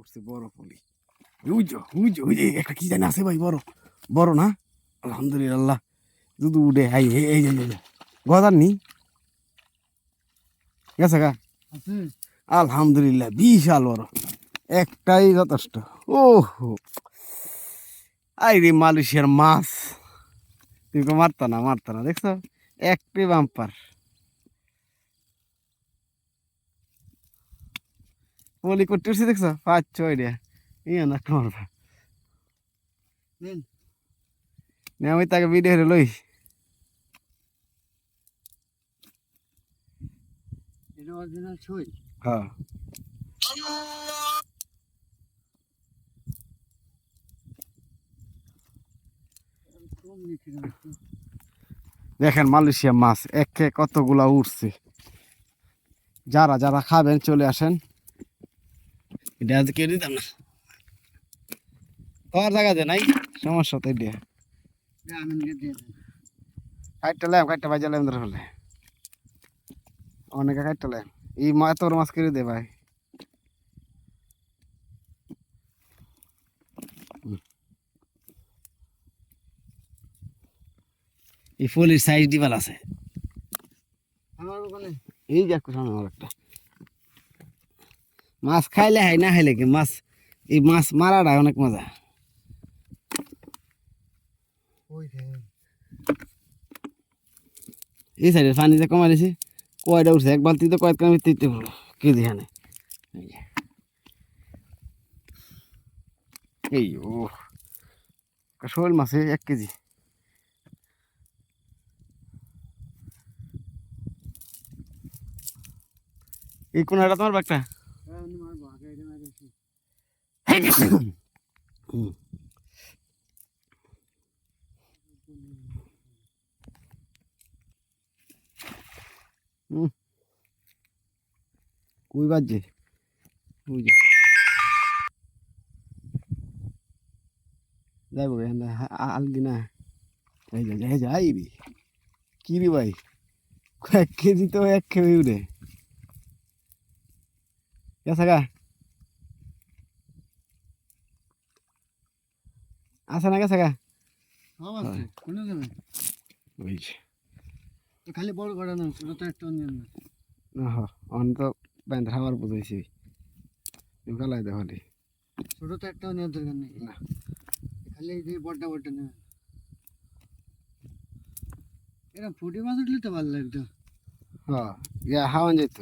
উঠছে বড় পলি। উজো উজো উজে একটা কি জানি আছে ভাই বড়। বড় না? আলহামদুলিল্লাহ। দুধু উঠে হাই এই যে গদার নি? গেছে গা? আলহামদুলিল্লাহ বিশাল বড়। একটাই যথেষ্ট। ও আই রে মালয়েশিয়ার মাছ। তুমি তো মারতা না মারতা না দেখছ? একটি বাম্পার। পলি করতে উঠছি দেখছ? পাঁচ ছয় রে। ইয়ে না মারবা আমি তাকে ভিডিও হেরে লই। অরিজিনাল ছই। হ্যাঁ। দেখেন মালয়েশিয়া মাছ একে কতগুলা উঠছে যারা যারা খাবেন চলে আসেন। এটা আজ কেউ দিতাম না। তোমার জায়গাতে নাই? সমস্যা তো এটা। এটা আমিনকে দিয়ে কাটটা ল্যাম কাটটা বাজা ল্যাম ধরে ফেলে। অনেকে কাটটা ল্যাম এই মা তোর মাছ করে দে ভাই। এই ফুলের সাইজ দিবাল আছে। আমার ওখানে। এই যে একটা সামনে আমার একটা মাছ খাইলে হয় না খাইলে কি? মাছ এই মাছ মারাটা অনেক মজা। এই সাইডে পানিতে কমা দিছি কয়টা উঠছে? এক বালতি তো কয়েক কামি তিনটে হলো কেজি হানে এই যে। ও শোল মাছে এক কেজি। এই কোনাটা তোমার বাগটা হ্যাঁ। কই বাজছে যে যাইব আলগি না এই যে যাই যাই রে কি রে ভাই কয়েক কেজি তো এক কেজি উঠে গেছে গা। আছে না গেছে গা। কোনে দেবেন ওই খালি বড় করা না ছোট তো একটা নিয়ে না। হ অন তো ব্যান্ড খাবার বুঝাইছি। গালাই দেখালি ছোট তো একটাও নেওয়ার দরকার নেই। না। খালি এই যে বড়টা বড়টা নেবেন এরা ফুটি মাছ উঠলে তো ভালো লাগতো। হ্যাঁ হাওয়ান যেত।